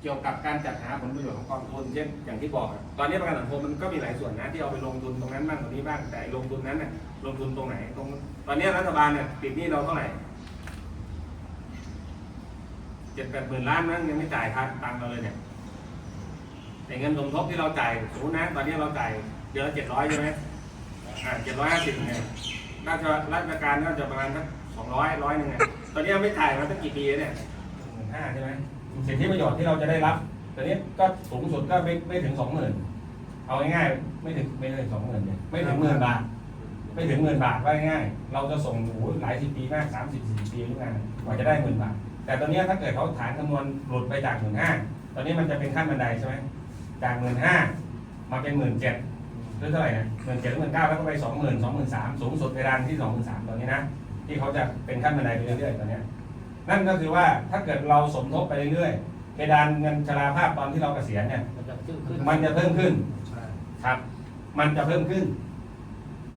เกี่ยวกับการจัดหาผลประโยชน์ของกองทุนเช่นอย่างที่บอกอะตอนนี้ประกันสังคมมันก็มีหลายส่วนนะที่เอาไปลงทุนตรงนั้นบ้างตรงนี้บ้างแต่ไอ้ลงทุนนั้นน่ะลงทุนตรงไหนตรงตอนนี้รัฐบาลเนี่ยติดหนี้เราเท่าไหร่เจ็ดแปดหมื่นล้านนั้นยังไม่จ่ายค่าตังค์เราเลยเนี่ยแต่เงินสมทบที่เราจ่ายสมมตินะตอนนี้เราจ่ายเดือนละเจ็ดร้อยใช่ไหมอ่าเจ็ดร้อยห้าสิบเนี่ยราชราชการก็จะประมาณสักสองร้อยร้อยหนึ่งอะตอนนี้ไม่จ่ายมาตั้งกี่ปีแล้วเนี่ยหมื่นห้าใช่ไหม สิทธิประโยชน์ที่เราจะได้รับตอนนี้ก็สูงสุดก็ไม่ไม่ถึงสองหมื่นเอาง่ายๆไม่ถึงไม่ถึงสองหมื่นเนี่ยไม่ถึงหมื่นบาท ไม่ถึงหมื่นบาทว่าง่ายๆเราจะส่งโอ้โหหลายสิบปีมากสามสิบสี่สิบปีทุกงานกว่าจะได้หมื่นบาท แต่ตอนนี้ถ้าเกิดเขาฐานคำนวณหลุดไปจากหมื่นห้าตอนนี้มันจะเป็นขั้นบันไดใช่ไหมจากหมื่นห้ามาเป็นหมื่นเจ็ดหรือเท่าไหร่นะหมื่นเจ็ดหมื่นเก้าแล้วก็ไปสองหมื่นสองหมื่นสามสูงสุดเพดานที่สองหมื่นสามตอนนี้นะที่เขาจะเป็นขั้นบันไดไปเรื่อยๆตอนเนี้ย นั่นก็คือว่าถ้าเกิดเราสมทบไปเรื่อยๆเพดานเงินชราภาพตอนที่เราเกษียณเนี่ย มันจะขึ้นขึ้นมันจะเพิ่มขึ้นใช่ครับ มันจะเพิ่มขึ้น